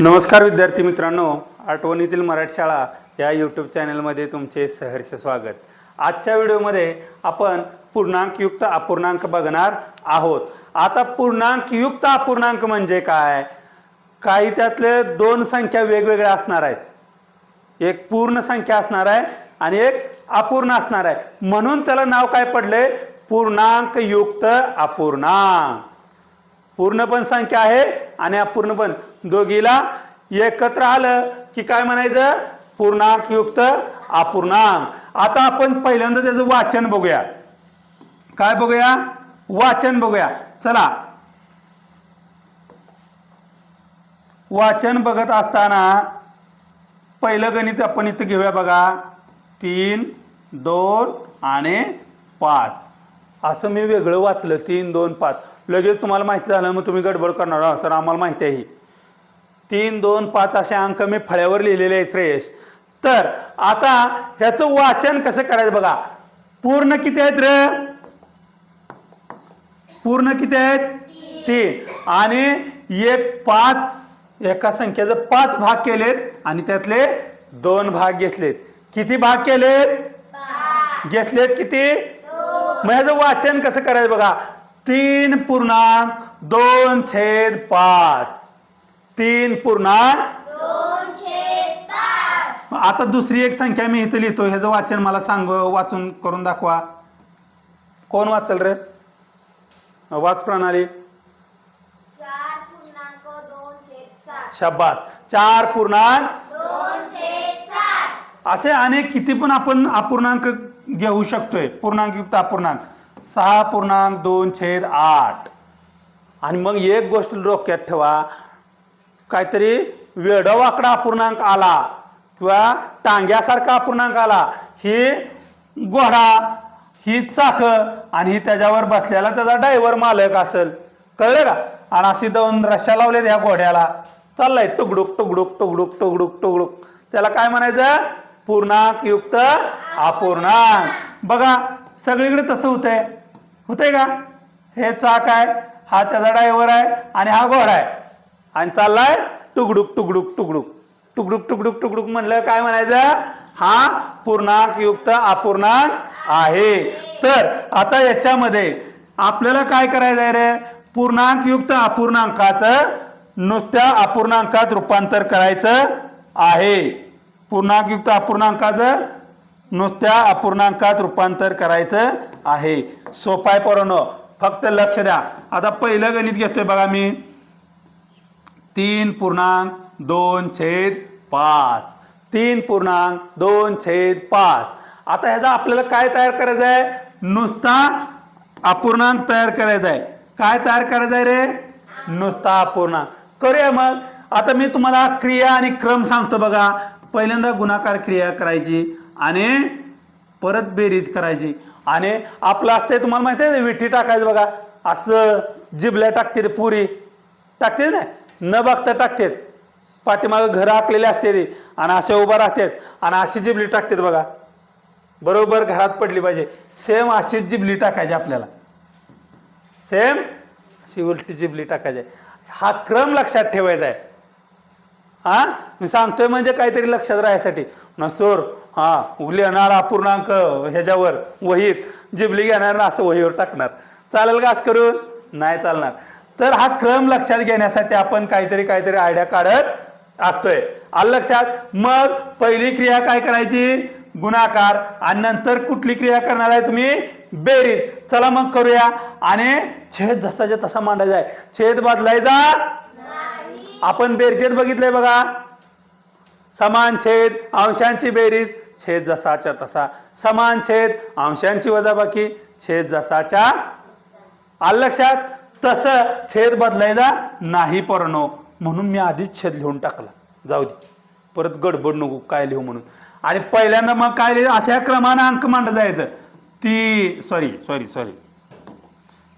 नमस्कार विद्यार्थी मित्रांनो आठवणीतील मराठी शाळा या यूट्यूब चॅनलमध्ये तुमचे सहर्ष स्वागत. आजच्या व्हिडिओमध्ये आपण पूर्णांकयुक्त अपूर्णांक बघणार आहोत. आता पूर्णांकयुक्त अपूर्णांक म्हणजे काय? काही त्यातले दोन संख्या वेगवेगळ्या असणार आहेत. एक पूर्ण संख्या असणार आहे आणि एक अपूर्ण असणार आहे. म्हणून त्याला नाव काय पडले? पूर्णांकयुक्त अपूर्णांक. पूर्ण पण संख्या आहे आणि अपूर्ण पण दोघीला एकत्र आलं की काय म्हणायचं? पूर्णांक युक्त अपूर्णांक. आता आपण पहिल्यांदा त्याचं वाचन बघूया. काय बघूया? वाचन बघूया. चला. वाचन बघत असताना पहिलं गणित आपण इथं घेऊया बघा. तीन दोन आणि पाच. असं मी वेगळं वाचलं. तीन दोन पाच. लगेच तुम्हाला माहिती झालं मग तुम्ही गडबड करणार सर. आम्हाला माहिती आहे. ही. तीन दोन पाच असे अंक मी फळ्यावर लिहिलेले आहेत श्रेयश तर आता ह्याचं वाचन कसं करायचं बघा. पूर्ण किती आहेत रे? पूर्ण किती आहेत? तीन. आणि एक पाच एका संख्येचं पाच भाग केलेत आणि त्यातले दोन भाग घेतलेत. किती भाग केलेत? घेतलेत किती? मग ह्याचं वाचन कसं करायचं बघा. तीन पूर्णांक दोन छेद पाच. तीन पूर्णांक. आता दुसरी एक संख्या मी इथं लिहितो ह्याचं वाचन मला सांग वाचून करून दाखवा. कोण वाचल रे? वाच प्रणाली. पूर्णांक शब्बास चार पूर्णांक. असे अनेक किती पण आपण अपूर्णांक घेऊ शकतोय. पूर्णांकयुक्त अपूर्णांक. सहा पूर्णांक दोन छेद आठ. आणि मग एक गोष्ट डोक्यात ठेवा. काहीतरी वेडवाकडा अपूर्णांक आला किंवा टांग्यासारखा अपूर्णांक आला. ही घोडा ही चाक आणि ही त्याच्यावर बसलेला त्याचा डायव्हर मालक असेल. कळलं का? आणि अशी दोन रश्या लावल्यात ह्या घोड्याला. चाललाय टुकडुक टुकडुक टुकडुक टुकडुक टुकडुक त्याला काय म्हणायचं? पूर्णांक युक्त अपूर्णांक. बघा सगळीकडे तसं होतंय. होतंय का? हे चाक आहे हा त्याचा डायव्हर आहे आणि हा घोडा आहे. आणि चाललाय टुकडुक टुकडुक टुकडुक टुकडुक टुकडुक टुकडुक म्हणलं काय म्हणायचं? हा पूर्णांक युक्त अपूर्णांक आहे. तर आता याच्यामध्ये आपल्याला काय करायचं आहे रे? पूर्णांक युक्त अपूर्णांकाचं नुसत्या अपूर्णांकात रूपांतर करायचं आहे. पूर्णांकयुक्त अपूर्णांकाचं नुसत्या अपूर्णांकात रूपांतर करायचं आहे. सोपाय पोरानो फक्त लक्ष द्या. आता पहिलं गणित घेतोय बघा मी. तीन पूर्णांक दोन छेद पाच. तीन पूर्णांक दोन छेद पाच. आता ह्याचा आपल्याला काय तयार करायचं आहे? नुसता अपूर्णांक तयार करायचा आहे. काय तयार करायचं आहे रे? नुसता अपूर्णांक. करूया मग. आता मी तुम्हाला क्रिया आणि क्रम सांगतो बघा. पहिल्यांदा गुणाकार क्रिया करायची आणि परत बेरीज करायची. आणि आपलं असते तुम्हाला माहिती आहे विठी टाकायचं बघा. असं जिबल्या टाकते पुरी. टाकते ना? न बघता टाकतात. पाठीमागं घरं आखलेले असते ते. आणि असे उभा राहतात. आणि अशी जिबली टाकतात बघा. बरोबर घरात पडली पाहिजे. सेम अशीच जिबली टाकायची आपल्याला. सेम अशी उलटी जिबली टाकायची. हा क्रम लक्षात ठेवायचा आहे. हां मी सांगतोय म्हणजे काहीतरी लक्षात राहायसाठी. नसोर हां उगली येणार अपूर्णांक ह्याच्यावर वहीत. जिबली घेणार ना असं वहीवर टाकणार. चालेल का असं करून? नाही चालणार. तर हा क्रम लक्षात घेण्यासाठी आपण काहीतरी काहीतरी आयडिया काढत असतोय. आलं लक्षात? मग पहिली क्रिया काय करायची? गुणाकार. आणि नंतर कुठली क्रिया करणार आहे तुम्ही? बेरीज. चला मग करूया. आणि छेद जसाच्या तसा मांडायचा आहे. छेद बदलायचा आपण बेरजेत बघितलंय बघा. समान छेद अंशांची बेरीज. छेद जसाच्या तसा. समान छेद अंशांची वजाबाकी. छेद जसाच्या आलं लक्षात? तसं छेद बदलायचा नाही पोरणो म्हणून मी आधीच छेद लिहून टाकला. जाऊ दे. परत गडबड नको काय लिहू म्हणून. आणि पहिल्यांदा मग काय लिहिलं अशा क्रमानं अंक मांडलं जायचं. ती सॉरी सॉरी सॉरी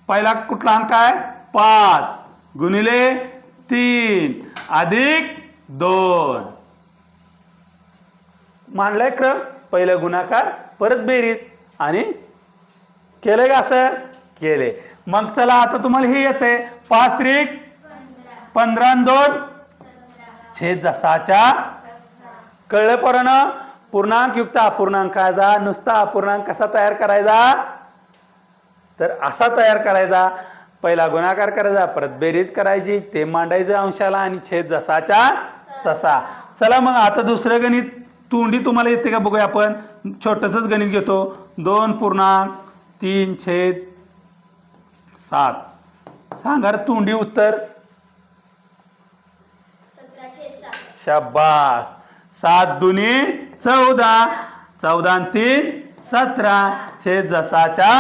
पहिला कुठला अंक आहे? पाच. गुणिले तीन. अधिक दोन. मांडलाय क्रम. पहिला गुणाकार परत बेरीज. आणि केलंय का असं? केले. मग चला आता तुम्हाला हे येते पाच त्रिक पंधरा दोन. छेद जसाच्या कळलं पोरानं पूर्णांक युक्त अपूर्णांकाचा नुसता अपूर्णांक कसा तयार करायचा? तर असा तयार करायचा. पहिला गुणाकार करायचा परत बेरीज करायची ते मांडायचं अंशाला आणि छेद जसाच्या तसा. चला मग आता दुसरं गणित. तोंडी तुम्हाला येते का? बघूया आपण. छोटंसंच गणित घेतो. दोन पूर्णांक तीन छेद सात. सांगा तोंडी उत्तर. शाबास. सात दुनी चौदा. चौदा तीन सतरा. छेद जसाच्या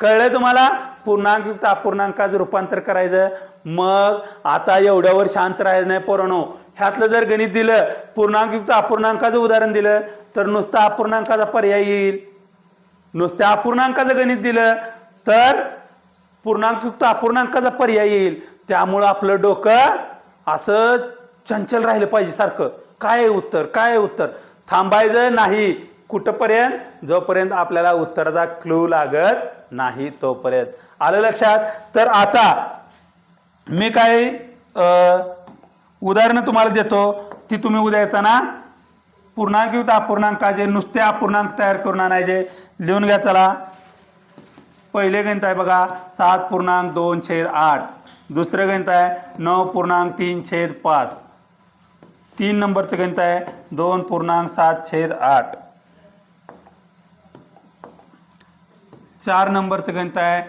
कळलंय तुम्हाला? पूर्णांकयुक्त अपूर्णांकाचं रूपांतर करायचं. मग आता एवढ्यावर शांत राहायचं नाही पोरानो. ह्यातलं जर गणित दिलं पूर्णांकयुक्त अपूर्णांकाचं उदाहरण दिलं तर नुसता अपूर्णांकाचा पर्याय येईल. नुसत्या अपूर्णांकाचं गणित दिलं तर पूर्णांकयुक्त अपूर्णांकाचा पर्याय येईल. त्यामुळं आपलं डोकं असं चंचल राहिलं पाहिजे सारखं. काय उत्तर? काय उत्तर? थांबायचं नाही. कुठंपर्यंत? जोपर्यंत आपल्याला उत्तराचा क्लू लागत नाही तोपर्यंत. आलं लक्षात? तर आता मी काही उदाहरणं तुम्हाला देतो. ती तुम्ही उद्या येताना पूर्णांकयुक्त अपूर्णांकाचे नुसते अपूर्णांक तयार करून आणायचे लिहून घ्या चला. पहिले गणित आहे बघा सात पूर्णांक दोन छेद आठ. दुसरं गणित आहे नऊ पूर्णांक तीन छेद पाच. तीन नंबरचं गणित आहे दोन पूर्णांक सात छेद आठ. चार नंबरचं गणित आहे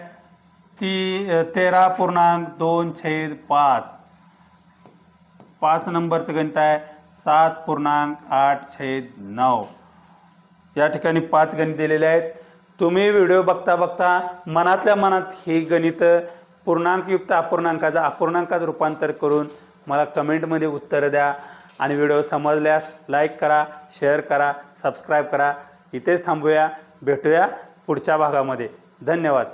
ती तेरा पूर्णांक दोन छेद पाच. पाच नंबरचं गणित आहे सात पूर्णांक आठ छेद नऊ. या ठिकाणी पाच गणित दिलेले आहेत. तुम्ही व्हिडिओ बघता बघता मनातल्या मनात ही गणित पूर्णांकयुक्त अपूर्णांकाचा अपूर्णांकात रूपांतर करून मला कमेंटमध्ये उत्तरं द्या. आणि व्हिडिओ समजल्यास लाईक करा शेअर करा सबस्क्राईब करा. इथेच थांबूया. भेटूया पुढच्या भागामध्ये. धन्यवाद.